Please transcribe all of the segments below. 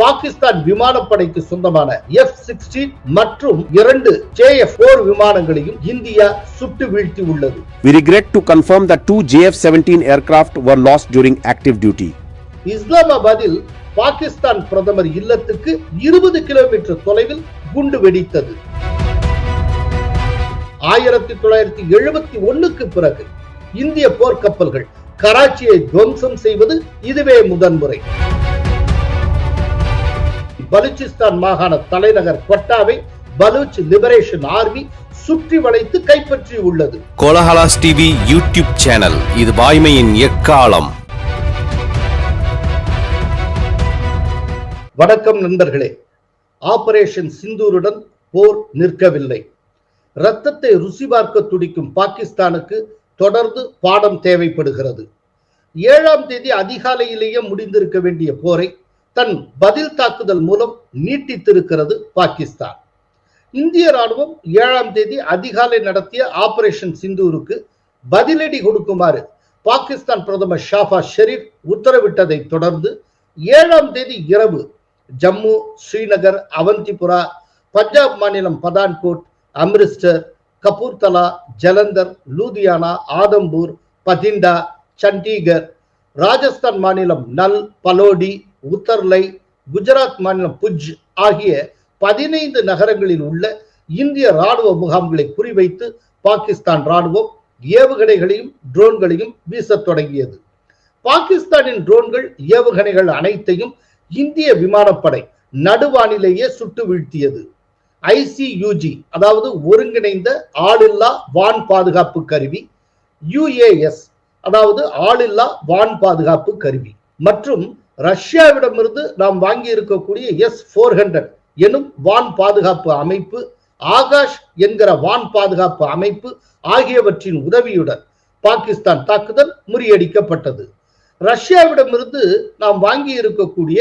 பாகிஸ்தான் விமானப்படைக்கு சொந்தமான F sixteen மற்றும் இரண்டு ஜேஎஃப் போர் விமானங்களையும் இந்தியா சுட்டு வீழ்த்தி உள்ளது. We regret to confirm that two JF 17 aircraft were lost during active duty. இஸ்லாமாபாத்தில் Pakistan பிரதமர் இல்லத்துக்கு இருபது கிலோமீட்டர் தொலைவில் குண்டு வெடித்தது. ஆயிரத்தி தொள்ளாயிரத்தி எழுபத்தி ஒண்ணுக்கு பிறகு இந்திய போர்க்கப்பல்கள் கராச்சியை துவம்சம் செய்வது இதுவே முதன்முறை. பலூச்சிஸ்தான் மாகாண தலைநகர் கொட்டாவை பலூச் லிபரேஷன் ஆர்மி சுற்றி வளைத்து கைப்பற்றி உள்ளது கோலஹலாஸ் டிவி யூடியூப் சேனல். இது வாய்மையின் எக்காலம். வணக்கம் நண்பர்களே. ஆபரேஷன் சிந்தூருடன் போர் நிற்கவில்லை. ரத்தத்தை ருசி பார்க்க துடிக்கும் பாகிஸ்தானுக்கு தொடர்ந்து பாடம் தேவைப்படுகிறது. ஏழாம் தேதி அதிகாலையிலேயே முடிந்திருக்க வேண்டிய போரை தன் பதில் தாக்குதல் மூலம் நீட்டித்திருக்கிறது பாகிஸ்தான். இந்திய ராணுவம் ஏழாம் தேதி அதிகாலை நடத்திய ஆபரேஷன் சிந்தூருக்கு பதிலடி கொடுக்குமாறு பாகிஸ்தான் பிரதமர் ஷாஃபா ஷெரீப் உத்தரவிட்டதை தொடர்ந்து ஏழாம் தேதி இரவு ஜம்மு ஸ்ரீநகர் அவந்திபுரா பஞ்சாப் மாநிலம் பதான்கோட் அம்ரிஸ்டர் கபூர்தலா ஜலந்தர் லூதியானா ஆதம்பூர் பதிண்டா சண்டிகர் ராஜஸ்தான் மாநிலம் நல் பலோடி உத்தர்லை குஜராத் மாநிலம் புஜ் ஆகிய பதினைந்து நகரங்களில் உள்ள இந்திய ராணுவ முகாம்களை குறிவைத்து பாகிஸ்தான் ராணுவம் ஏவுகணைகளையும் ட்ரோன்களையும் வீசத் தொடங்கியது. பாகிஸ்தானின் ட்ரோன்கள் ஏவுகணைகள் அனைத்தையும் இந்திய விமானப்படை நடுவானிலேயே சுட்டு வீழ்த்தியது. ஐசியூஜி அதாவது ஒருங்கிணைந்த ஆளில்லா வான் பாதுகாப்பு கருவி யுஏஎஸ் அதாவது ஆளில்லா வான் பாதுகாப்பு கருவி மற்றும் ரஷ்யாவிடமிருந்து நாம் வாங்கி இருக்கக்கூடிய எஸ் போர் ஹண்ட்ரட் எனும் வான் பாதுகாப்பு அமைப்பு ஆகாஷ் என்கிற வான் பாதுகாப்பு அமைப்பு ஆகியவற்றின் உதவியுடன் பாகிஸ்தான் தாக்குதல் முறியடிக்கப்பட்டது. ரஷ்யாவிடமிருந்து நாம் வாங்கி இருக்கக்கூடிய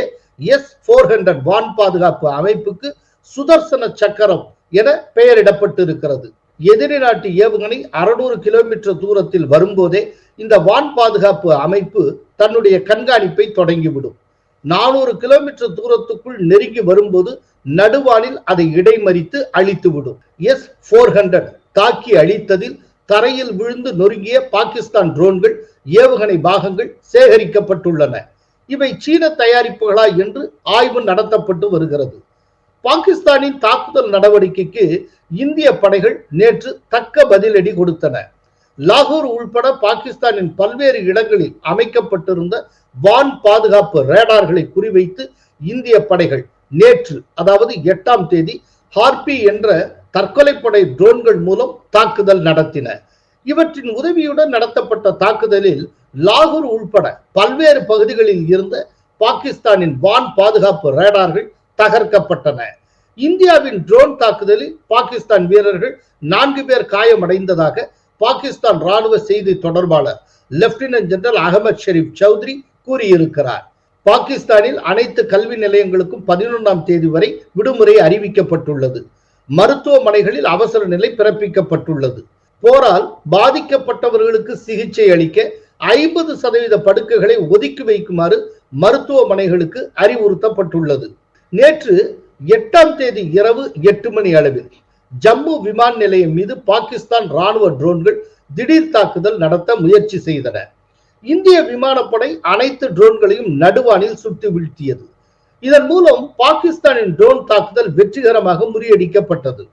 எஸ் போர் ஹண்ட்ரட் வான் பாதுகாப்பு அமைப்புக்கு சுதர்சன சக்கரம் என பெயரிடப்பட்டிருக்கிறது. எதிரி நாட்டு ஏவுகணை அறுநூறு கிலோமீட்டர் தூரத்தில் வரும்போதே இந்த வான் பாதுகாப்பு அமைப்பு தன்னுடைய கண்காணிப்பை தொடங்கிவிடும். நானூறு கிலோமீட்டர் தூரத்துக்குள் நெருங்கி வரும்போது நடுவானில் அதை இடைமறித்து அழித்துவிடும். எஸ் போர் ஹண்ட்ரட் தாக்கி அழித்ததில் தரையில் விழுந்து நொறுங்கிய பாகிஸ்தான் ட்ரோன்கள் ஏவுகணை பாகங்கள் சேகரிக்கப்பட்டுள்ளன. இவை சீன தயாரிப்புகளா என்று ஆய்வு நடத்தப்பட்டு வருகிறது. பாகிஸ்தானின் தாக்குதல் நடவடிக்கைக்கு இந்திய படைகள் நேற்று தக்க பதிலடி கொடுத்தன. லாகூர் உள்பட பாகிஸ்தானின் பல்வேறு இடங்களில் அமைக்கப்பட்டிருந்த வான் பாதுகாப்பு ரேடார்களை குறிவைத்து இந்திய படைகள் நேற்று அதாவது எட்டாம் தேதி ஹார்பி என்ற தற்கொலைப்படை ட்ரோன்கள் மூலம் தாக்குதல் நடத்தின. இவற்றின் உதவியுடன் நடத்தப்பட்ட தாக்குதலில் லாகூர் உள்பட பல்வேறு பகுதிகளில் இருந்த பாகிஸ்தானின் வான் பாதுகாப்பு ரேடார்கள் தகர்க்கப்பட்டன. இந்தியாவின் ட்ரோன் தாக்குதலில் பாகிஸ்தான் வீரர்கள் நான்கு பேர் காயமடைந்ததாக பாகிஸ்தான் ராணுவ செய்தி தொடர்பாளர் லெப்டினன்ட் ஜெனரல் அகமது ஷெரீப் சௌத்ரி கூறியிருக்கிறார். பாகிஸ்தானில் அனைத்து கல்வி நிலையங்களுக்கும் பதினொன்றாம் தேதி வரை விடுமுறை அறிவிக்கப்பட்டுள்ளது. மருத்துவமனைகளில் அவசர நிலை பிறப்பிக்கப்பட்டுள்ளது. போரால் பாதிக்கப்பட்டவர்களுக்கு சிகிச்சை அளிக்க ஐம்பது சதவீத படுக்கைகளை ஒதுக்கி வைக்குமாறு மருத்துவமனைகளுக்கு அறிவுறுத்தப்பட்டுள்ளது. நேற்று எட்டாம் தேதி இரவு எட்டு மணி அளவில் ஜம்மு விமான நிலையம் மீது பாகிஸ்தான் ராணுவ ட்ரோன்கள் திடீர் தாக்குதல் நடத்த முயற்சி செய்தன. இந்திய விமானப்படை அனைத்து ட்ரோன்களையும் நடுவானில் சுட்டு வீழ்த்தியது. இதன் மூலம் பாகிஸ்தானின் ட்ரோன் தாக்குதல் வெற்றிகரமாக முறியடிக்கப்பட்டது.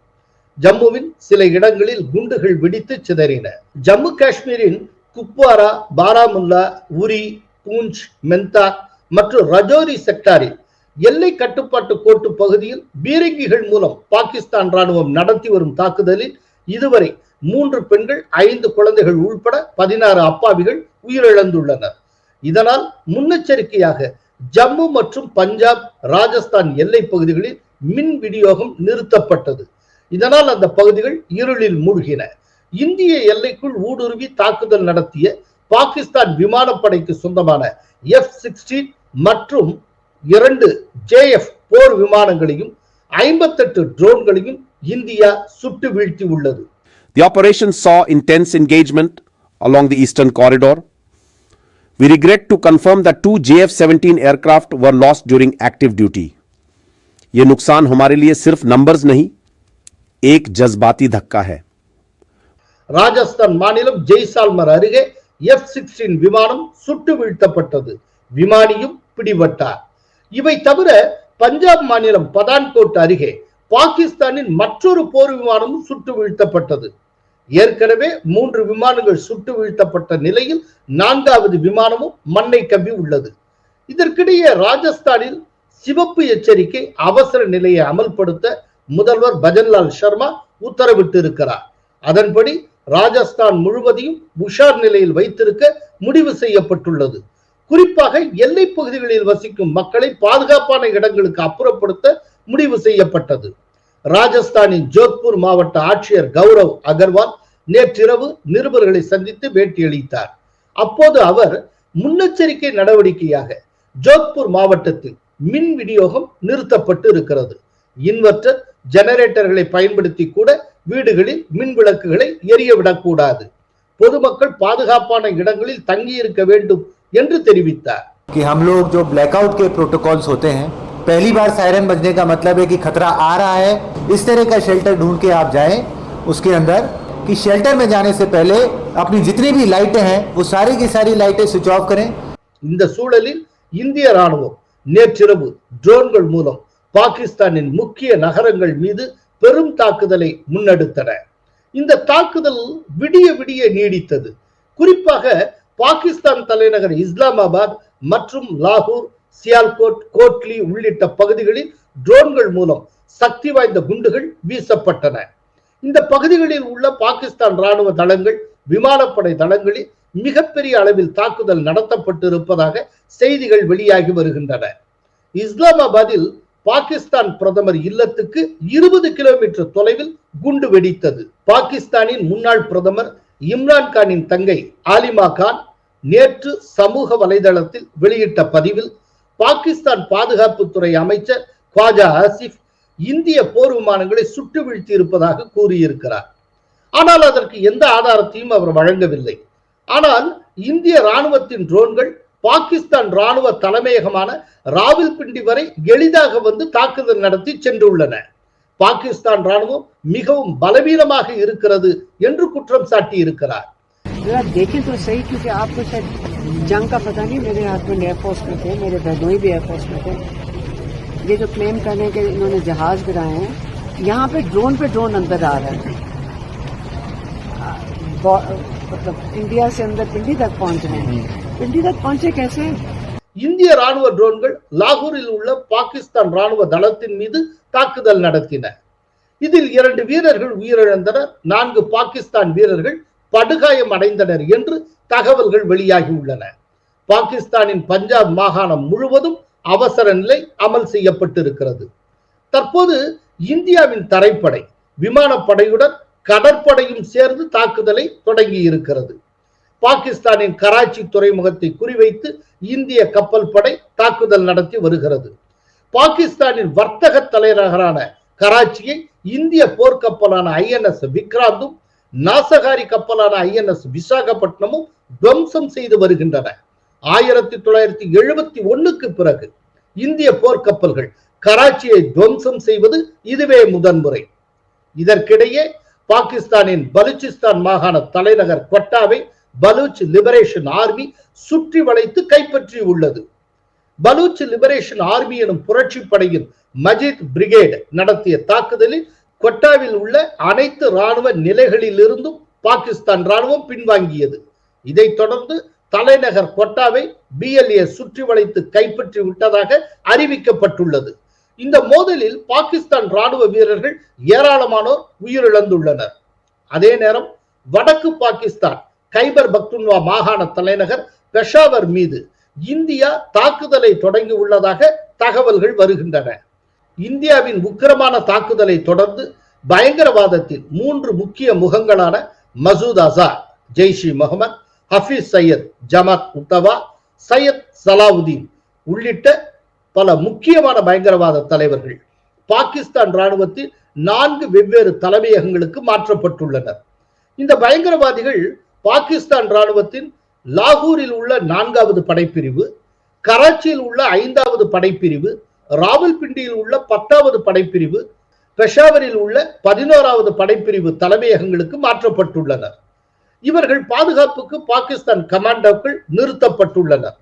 ஜம்முவின் சில இடங்களில் குண்டுகள் வெடித்து சிதறின. ஜம்மு காஷ்மீரின் குப்வாரா பாராமுல்லா உரி பூஞ்ச் மெந்தா மற்றும் ரஜோரி செக்டாரில் எல்லை கட்டுப்பாட்டு கோட்டு பகுதியில் பீரங்கிகள் மூலம் பாகிஸ்தான் ராணுவம் நடத்தி வரும் தாக்குதலில் இதுவரை மூன்று பெண்கள் ஐந்து குழந்தைகள் உள்பட பதினாறு அப்பாவிகள் உயிரிழந்துள்ளனர். இதனால் முன்னெச்சரிக்கையாக ஜம்மு மற்றும் பஞ்சாப் ராஜஸ்தான் எல்லை பகுதிகளில் மின் விநியோகம் நிறுத்தப்பட்டது. இதனால் அந்த பகுதிகள் இருளில் மூழ்கின. இந்திய எல்லைக்குள் ஊடுருவி தாக்குதல் நடத்திய பாகிஸ்தான் விமானப்படைக்கு சொந்தமான எஃப் சிக்ஸ்டீன் மற்றும் இரண்டு ஜேஎஃப் போர் விமானங்களையும் ஐம்பத்தெட்டு ட்ரோன்களையும் இந்தியா சுட்டு வீழ்த்தி உள்ளது The operation saw intense engagement along the eastern corridor. We regret to confirm that two JF 17 aircraft were lost during active duty. ये नुकसान हमारे लिए सिर्फ नंबर्स नहीं एक जज्बाती धक्का है ராஜஸ்தான் மாநிலம் ஜெய்சால்மர் அருகே எஃப் சிக்ஸ்டீன் விமானம் சுட்டு வீழ்த்தப்பட்டது விமானியும் பிடிபட்டார் இவை தவிர பஞ்சாப் மாநிலம் பதான்கோட் அருகே பாகிஸ்தானின் மற்றொரு போர் விமானமும் சுட்டு வீழ்த்தப்பட்டது. ஏற்கனவே மூன்று விமானங்கள் சுட்டு வீழ்த்தப்பட்ட நிலையில் நான்காவது விமானமும் மண்ணை கம்பி உள்ளது. இதற்கிடையே ராஜஸ்தானில் சிவப்பு எச்சரிக்கை அவசர நிலையை அமல்படுத்த முதல்வர் பஜன்லால் சர்மா உத்தரவிட்டு இருக்கிறார் அதன்படி ராஜஸ்தான் முழுவதையும் உஷார் நிலையில் வைத்திருக்க முடிவு செய்யப்பட்டுள்ளது. குறிப்பாக எல்லை பகுதிகளில் வசிக்கும் மக்களை பாதுகாப்பான இடங்களுக்கு அப்புறப்படுத்த முடிவு செய்யப்பட்டது. ராஜஸ்தானின் ஜோத்பூர் மாவட்ட ஆட்சியர் கௌரவ் அகர்வால் நேற்றிரவு நிருபர்களை சந்தித்து பேட்டியளித்தார். அப்போது அவர் முன்னெச்சரிக்கை நடவடிக்கையாக ஜோத்பூர் மாவட்டத்தில் மின் விநியோகம் நிறுத்தப்பட்டு இருக்கிறது இன்வெர்டர் ஜெனரேட்டர்களை பயன்படுத்தி கூட வீடுகளில் மின் விளக்குகளை எரிய விடக்கூடாது. பொதுமக்கள் பாதுகாப்பான இடங்களில் தங்கி இருக்க வேண்டும் என்று தெரிவித்தார் कि हम लोग जो ब्लैकआउट के प्रोटोकॉल्स होते हैं पहली बार सायरन बजने का मतलब है कि खतरा आ रहा है इस तरह का शेल्टर ढूंढ के आप जाएं उसके अंदर कि शेल्टर में जाने से पहले अपनी जितनी भी लाइटें हैं वो सारी की सारी लाइटें स्विच ऑफ करें இந்த சூழலில் இந்திய ராணுவம் நேற்றிரவு ட்ரோன்கள் மூலம் பாகிஸ்தானின் முக்கிய நகரங்கள் மீது பெரும் தாக்குதலை முன்னெடுத்தன இந்த தாக்குதல் விடிய விடிய நீடித்தது குறிப்பாக பாகிஸ்தான் தலைநகர் இஸ்லாமாபாத் மற்றும் லாகூர் சியால்கோட் கோட்லி உள்ளிட்ட பகுதிகளில் ட்ரோன்கள் மூலம் சக்தி வாய்ந்த குண்டுகள் வீசப்பட்டன. இந்த பகுதிகளில் உள்ள பாகிஸ்தான் ராணுவ தளங்கள் விமானப்படை தளங்களில் மிகப்பெரிய அளவில் தாக்குதல் நடத்தப்பட்டிருப்பதாக செய்திகள் வெளியாகி வருகின்றன. இஸ்லாமாபாத்தில் பாகிஸ்தான் பிரதமர் இல்லத்துக்கு இருபது கிலோமீட்டர் தொலைவில் குண்டு வெடித்தது. பாகிஸ்தானின் முன்னாள் பிரதமர் இம்ரான் கானின் தங்கை ஆலிமா கான் நேற்று சமூக வலைதளத்தில் வெளியிட்ட பதிவில் பாகிஸ்தான் பாதுகாப்புத்துறை அமைச்சர் குவாஜா ஆசிப் இந்திய போர் விமானங்களை சுட்டு வீழ்த்தி இருப்பதாக கூறியிருக்கிறார். ஆனால் அதற்கு எந்த ஆதாரத்தையும் அவர் வழங்கவில்லை. ஆனால் இந்திய ராணுவத்தின் ட்ரோன்கள் பாகிஸ்தான் ராணுவ தலைமையகமான ராவில்பிண்டி வரை எளிதாக வந்து தாக்குதல் நடத்தி சென்றுள்ளன. பாகிஸ்தான் ராணுவம் மிகவும் பலவீனமாக இருக்கிறது என்று குற்றம் சாட்டி இருக்கிறார் जरा देखें तो सही क्योंकि आपको शायद जंग का पता नहीं मेरे हस्बैंड एयरफोर्स में थे मेरे बहनोई भी एयरफोर्स में थे ये जो क्लेम कर रहे हैं कि इन्होंने जहाज गिराए हैं यहाँ पे ड्रोन पे ड्रोन अंदर आ रहा है आ, बॉ- मतलब इंडिया से अंदर पिंडी तक पहुंच रहे हैं पिंडी तक पहुंचे कैसे இந்திய ராணுவ ட்ரோன்கள் லாகூரில் உள்ள பாகிஸ்தான் ராணுவ தளத்தின் மீது தாக்குதல் நடத்தின. இதில் இரண்டு வீரர்கள் உயிரிழந்தனர் நான்கு பாகிஸ்தான் வீரர்கள் படுகாயம் அடைந்தனர் என்று தகவல்கள் வெளியாகியுள்ளன பாகிஸ்தானின் பஞ்சாப் மாகாணம் முழுவதும் அவசர நிலை அமல் செய்யப்பட்டிருக்கிறது. தற்போது இந்தியாவின் தரைப்படை விமானப்படையுடன் கடற்படையும் சேர்ந்து தாக்குதலை தொடங்கி இருக்கிறது பாகிஸ்தானின் கராச்சி துறைமுகத்தை குறிவைத்து இந்திய கப்பல் படை தாக்குதல் நடத்தி வருகிறது. பாகிஸ்தானின் வர்த்தக தலைநகரான கராச்சியை இந்திய போர்க்கப்பலான ஐஎன்எஸ் விக்ராந்தும் நாசகாரி கப்பலான ஐஎன்எஸ் விசாகப்பட்டினமும் துவம்சம் செய்து வருகின்றன. ஆயிரத்தி தொள்ளாயிரத்தி எழுபத்தி ஒன்னுக்கு பிறகு இந்திய போர்க்கப்பல்கள் கராச்சியை துவம்சம் செய்வது இதுவே முதன்முறை. இதற்கிடையே பாகிஸ்தானின் பலுச்சிஸ்தான் மாகாண தலைநகர் கொட்டாவை பலூச் லிபரேஷன் ஆர்மி சுற்றி வளைத்து கைப்பற்றி உள்ளது. பலூச் லிபரேஷன் ஆர்மி எனும் புரட்சி படையின் மஜித் பிரிகேட் நடத்திய தாக்குதலில் கொட்டாவில் உள்ள அனைத்து ராணுவ நிலைகளிலிருந்தும் பாகிஸ்தான் ராணுவம் பின்வாங்கியது. இதைத் தொடர்ந்து தலைநகர் கொட்டாவை பிஎல்ஏ சுற்றி வளைத்து கைப்பற்றி விட்டதாக அறிவிக்கப்பட்டுள்ளது. இந்த மோதலில் பாகிஸ்தான் ராணுவ வீரர்கள் ஏராளமானோர் உயிரிழந்துள்ளனர். அதே நேரம் வடக்கு பாகிஸ்தான் கைபர் பக்துன்வா மாகாண தலைநகர் பெஷாவர் மீது இந்தியா தாக்குதலை தொடங்கி உள்ளதாக தகவல்கள் வருகின்றன. இந்தியாவின் உக்கிரமான தாக்குதலை தொடர்ந்து பயங்கரவாதத்தின் மூன்று முக்கிய முகங்களான மசூத் அசார் ஜெய்ஷ் முகமது ஹஃபீஸ் சையத் ஜமாத் உத்தவா சையத் சலாவுதீன் உள்ளிட்ட பல முக்கியமான பயங்கரவாத தலைவர்கள் பாகிஸ்தான் ராணுவத்தில் நான்கு வெவ்வேறு தலைமையகங்களுக்கு மாற்றப்பட்டுள்ளனர். இந்த பயங்கரவாதிகள் பாகிஸ்தான் ராணுவத்தின் லாகூரில் உள்ள நான்காவது படைப்பிரிவு கராச்சியில் உள்ள ஐந்தாவது படைப்பிரிவு ராவல்பிண்டியில் உள்ள பத்தாவது படைப்பிரிவு பெஷாவரில் உள்ள பதினோராவது படைப்பிரிவு தலைமையகங்களுக்கு மாற்றப்பட்டுள்ளனர். இவர்கள் பாதுகாப்புக்கு பாகிஸ்தான் கமாண்டோக்கள் நிறுத்தப்பட்டுள்ளனர்.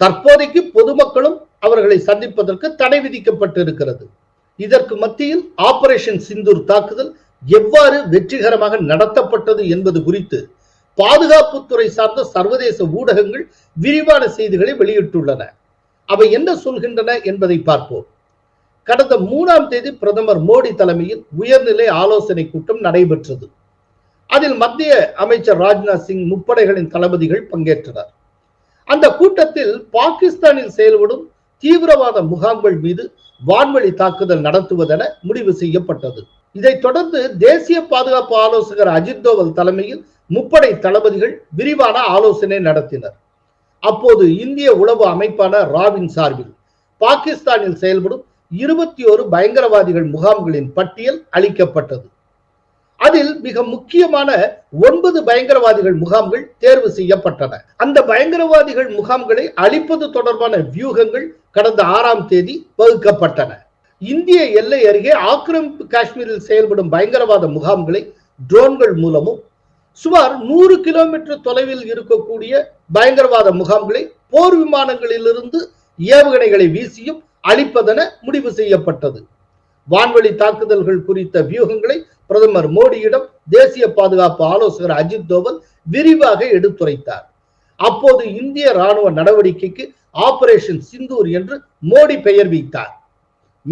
தற்போதைக்கு பொதுமக்களும் அவர்களை சந்திப்பதற்கு தடை விதிக்கப்பட்டிருக்கிறது. இதற்கு மத்தியில் ஆபரேஷன் சிந்தூர் தாக்குதல் எவ்வாறு வெற்றிகரமாக நடத்தப்பட்டது என்பது குறித்து பாதுகாப்புத்துறை சார்ந்த சர்வதேச ஊடகங்கள் விரிவான செய்திகளை வெளியிட்டுள்ளன. அவை என்ன சொல்கின்றன என்பதை பார்ப்போம். கடந்த மூணாம் தேதி பிரதமர் மோடி தலைமையில் உயர்நிலை ஆலோசனை கூட்டம் நடைபெற்றது. அதில் மத்திய அமைச்சர் ராஜ்நாத் சிங் முப்படைகளின் தளபதிகள் பங்கேற்றனர். அந்த கூட்டத்தில் பாகிஸ்தானில் செயல்படும் தீவிரவாத முகாம்கள் மீது வான்வழி தாக்குதல் நடத்துவதென முடிவு செய்யப்பட்டது. இதைத் தொடர்ந்து தேசிய பாதுகாப்பு ஆலோசகர் அஜித் தோவல் தலைமையில் முப்படை தளபதிகள் விரிவான ஆலோசனை நடத்தினர். அப்போது இந்திய உளவு அமைப்பான ராவின் சார்பில் பாகிஸ்தானில் செயல்படும் இருபத்தி ஒரு பயங்கரவாதிகள் முகாம்களின் பட்டியல் அளிக்கப்பட்டது. அதில் மிக முக்கியமான ஒன்பது பயங்கரவாதிகள் முகாம்கள் தேர்வு செய்யப்பட்டன. அந்த பயங்கரவாதிகள் முகாம்களை அழிப்பது தொடர்பான வியூகங்கள் கடந்த ஆறாம் தேதி வகுக்கப்பட்டன. இந்திய எல்லை அருகே ஆக்கிரமிப்பு காஷ்மீரில் செயல்படும் பயங்கரவாத முகாம்களை ட்ரோன்கள் மூலமும் சுமார் நூறு கிலோமீட்டர் தொலைவில் இருக்கக்கூடிய பயங்கரவாத முகாம்களை போர் விமானங்களிலிருந்து ஏவுகணைகளை வீசியும் அழிப்பதென முடிவு செய்யப்பட்டது. வான்வழி தாக்குதல்கள் குறித்த வியூகங்களை பிரதமர் மோடியிடம் தேசிய பாதுகாப்பு ஆலோசகர் அஜித் தோவல் விரிவாக எடுத்துரைத்தார். அப்போது இந்திய ராணுவ நடவடிக்கைக்கு ஆபரேஷன் சிந்தூர் என்று மோடி பெயர் வைத்தார்.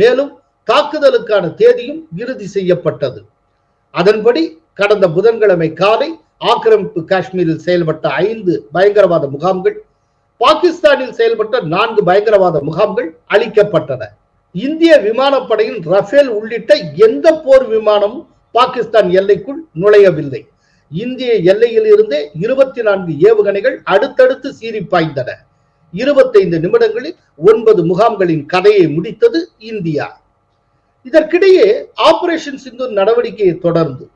மேலும் தாக்குதலுக்கான தேதியும் இறுதி செய்யப்பட்டது. அதன்படி கடந்த புதன்கிழமை காலை ஆக்கிரமிப்பு காஷ்மீரில் செயல்பட்ட ஐந்து பயங்கரவாத முகாம்கள் பாகிஸ்தானில் செயல்பட்ட நான்கு பயங்கரவாத முகாம்கள் அளிக்கப்பட்டன இந்திய விமானப்படையின் ரஃபேல் உள்ளிட்ட எந்த போர் விமானமும் பாகிஸ்தான் எல்லைக்குள் நுழையவில்லை. இந்திய எல்லையில் இருந்தே இருபத்தி நான்கு ஏவுகணைகள் அடுத்தடுத்து சீறி பாய்ந்தன. இருபத்தைந்து நிமிடங்களில் ஒன்பது முகாம்களின் கதையை முடித்தது இந்தியா. இதற்கிடையே ஆபரேஷன் சிந்து நடவடிக்கையை தொடர்ந்து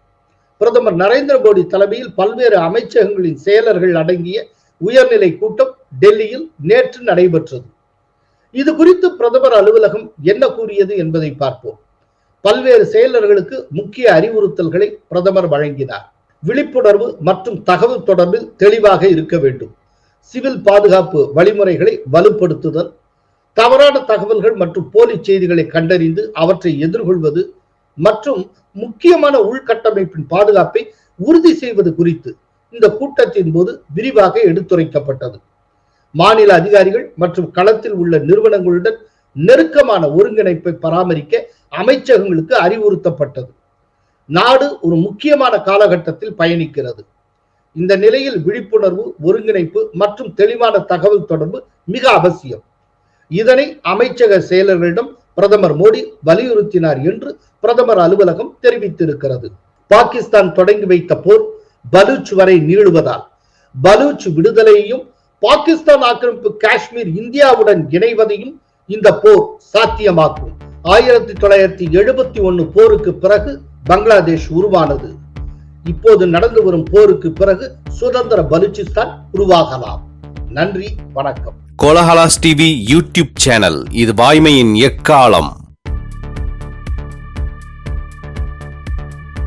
பிரதமர் நரேந்திர மோடி தலைமையில் பல்வேறு அமைச்சகங்களின் செயலர்கள் அடங்கிய உயர்நிலை கூட்டம் டெல்லியில் நேற்று நடைபெற்றது. இது குறித்து பிரதமர் அலுவலகம் என்ன கூறியது என்பதை பார்ப்போம். பல்வேறு செயலர்களுக்கு முக்கிய அறிவுறுத்தல்களை பிரதமர் வழங்கினார். விழிப்புணர்வு மற்றும் தகவல் தொடர்பில் தெளிவாக இருக்க வேண்டும். சிவில் பாதுகாப்பு வழிமுறைகளை வலுப்படுத்துதல் தவறான தகவல்கள் மற்றும் போலி செய்திகளை கண்டறிந்து அவற்றை எதிர்கொள்வது மற்றும் முக்கியமான உள்கட்டமைப்பின் பாதுகாப்பை உறுதி செய்வது குறித்து இந்த கூட்டத்தின் போது விரிவாக எடுத்துரைக்கப்பட்டது. மாநில அதிகாரிகள் மற்றும் களத்தில் உள்ள நிறுவனங்களுடன் நெருக்கமான ஒருங்கிணைப்பை பராமரிக்க அமைச்சகங்களுக்கு அறிவுறுத்தப்பட்டது. நாடு ஒரு முக்கியமான காலகட்டத்தில் பயணிக்கிறது. இந்த நிலையில் விழிப்புணர்வு ஒருங்கிணைப்பு மற்றும் தெளிவான தகவல் தொடர்பு மிக அவசியம். இதனை அமைச்சக செயலர்களிடம் பிரதமர் மோடி வலியுறுத்தினார் என்று பிரதமர் அலுவலகம் தெரிவித்திருக்கிறது. பாகிஸ்தான் தொடங்கி வைத்த போர் பலூச் வரை நீளுவதால் பலூச் விடுதலையையும் பாகிஸ்தான் ஆக்கிரமிப்பு காஷ்மீர் இந்தியாவுடன் இணைவதையும் இந்த போர் சாத்தியமாக்கும். ஆயிரத்தி தொள்ளாயிரத்தி எழுபத்தி ஒன்னு போருக்கு பிறகு பங்களாதேஷ் உருவானது. இப்போது நடந்து வரும் போருக்கு பிறகு சுதந்திர பலுச்சிஸ்தான் உருவாகலாம். நன்றி வணக்கம். கோலஹலாஸ் டிவி யூடியூப் சேனல் இது வாய்மையின் எக்காலம்.